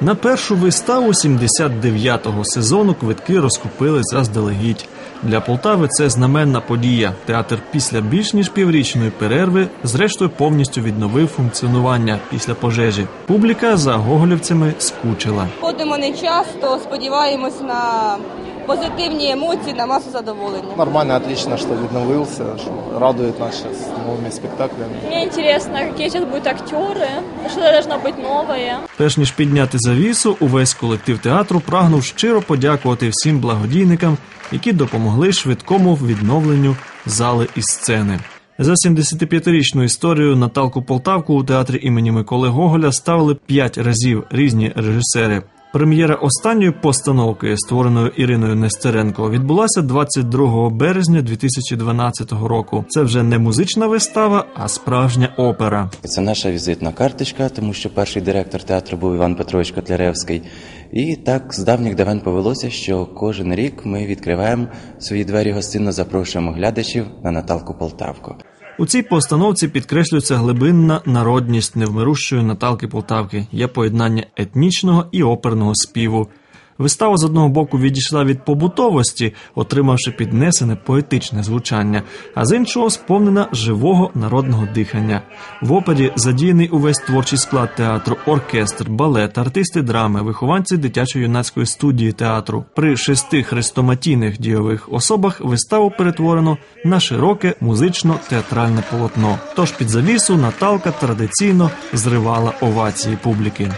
На першу виставу 79-го сезону квитки розкупили заздалегідь. Для Полтави це знаменна подія. Театр після більш ніж піврічної перерви, зрештою, повністю відновив функціонування після пожежі. Публіка за гоголівцями скучила. Ходимо не часто, сподіваємось на позитивні емоції, на масу задоволення. Нормально, отлично, что відновився, що радует нас сейчас новыми спектаклями. Мне интересно, какие сейчас будут актеры, что должно быть новое. Перш ніж підняти завісу, увесь колектив театру прагнув щиро подякувати всім благодійникам, які допомогли швидкому відновленню зали і сцени. За 75-річну історію Наталку Полтавку у театрі імені Миколи Гоголя ставили п'ять разів різні режисери. Прем'єра останньої постановки, створеної Іриною Нестеренко, відбулася 22 березня 2012 року. Це вже не музична вистава, а справжня опера. Це наша візитна карточка, тому що перший директор театру був Іван Петрович Котляревський. І так з давніх давен повелося, що кожен рік ми відкриваємо свої двері гостинно, запрошуємо глядачів на Наталку Полтавку. У цій постановці підкреслюється глибинна народність невмирущої Наталки Полтавки, є поєднання етнічного і оперного співу. Вистава з одного боку відійшла від побутовості, отримавши піднесене поетичне звучання, а з іншого сповнена живого народного дихання. В опері задіяний увесь творчий склад театру, оркестр, балет, артисти драми, вихованці дитячо-юнацької студії театру. При шести хрестоматійних дійових особах виставу перетворено на широке музично-театральне полотно. Тож під завісу Наталка традиційно зривала овації публіки.